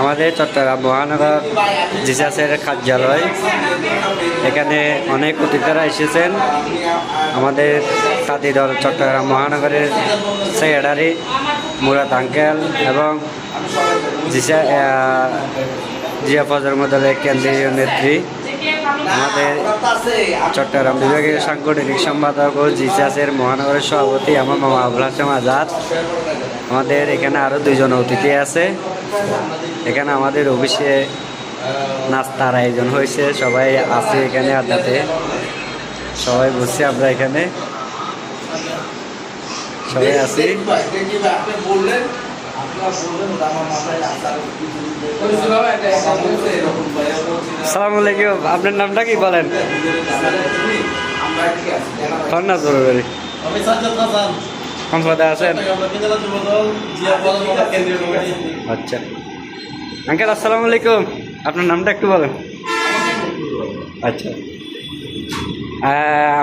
আমাদের চট্টগ্রাম মহানগর জিসাসের কার্যালয়। এখানে অনেক অতিথিরা এসেছেন। আমাদের সাথী দল চট্টগ্রাম মহানগরের সেক্রেটারি মুরাদ আঙ্কেল এবং জিসা জিয়া ফজর মদলের কেন্দ্রীয় নেত্রী। আমাদের চট্টগ্রাম বিভাগের সাংগঠনিক সম্পাদক ও জিসাসের মহানগরের সভাপতি আমার মামা আবুল আজাদ। আমাদের এখানে আরও দুইজন অতিথি আছে। এখানে আমাদের অফিসে নাস্তার আয়োজন হয়েছে সবাই আছে এখানে আড্ডাতে। সবাই বসছি আমরা এখানে। সবাই আছি? সালাম আলাইকুম আপনার নামটা কি বলেন? ঠিক আছেন? আচ্ছা। আঙ্কেল আসসালামু আলাইকুম। আপনার নামটা একটু বলেন। আচ্ছা।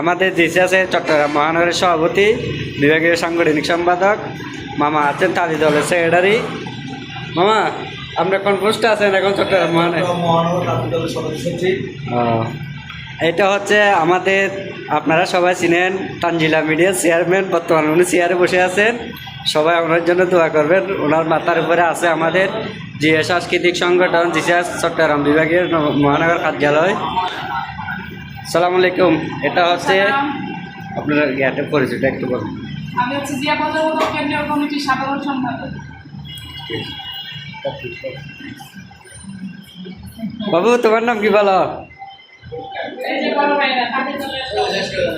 আমাদের দেশে আছে চট্টগ্রাম মহানগরের সভাপতি বিভাগীয় সাংগঠনিক সম্পাদক মামা আছেন তালি দলের সেক্রেটারি মামা আপনি কোন পোস্টে আছেন এখন চট্টগ্রাম মহানগর মহানগর সদস্য এটা হচ্ছে আমাদের আপনারা সবাই চিনেন তানজিলা মিডিয়ার চেয়ারম্যান বর্তমান উনি চেয়ারে বসে আছেন। সবাই ওনার জন্য দোয়া করবেন। ওনার মাথার উপরে আছে আমাদের যে সাংস্কৃতিক সংগঠন জিসাস চট্টগ্রাম বিভাগের মহানগর কার্যালয়। সালাম আলাইকুম। এটা হচ্ছে আপনার জ্ঞানের পরিচয়টা একটু বলুন। আমি হচ্ছে জিয়া বাজার কেন্দ্রীয় কমিটির সাধারণ সম্পাদক। বাবু তোমার নাম কি বলো? 感谢观众朋友们大家好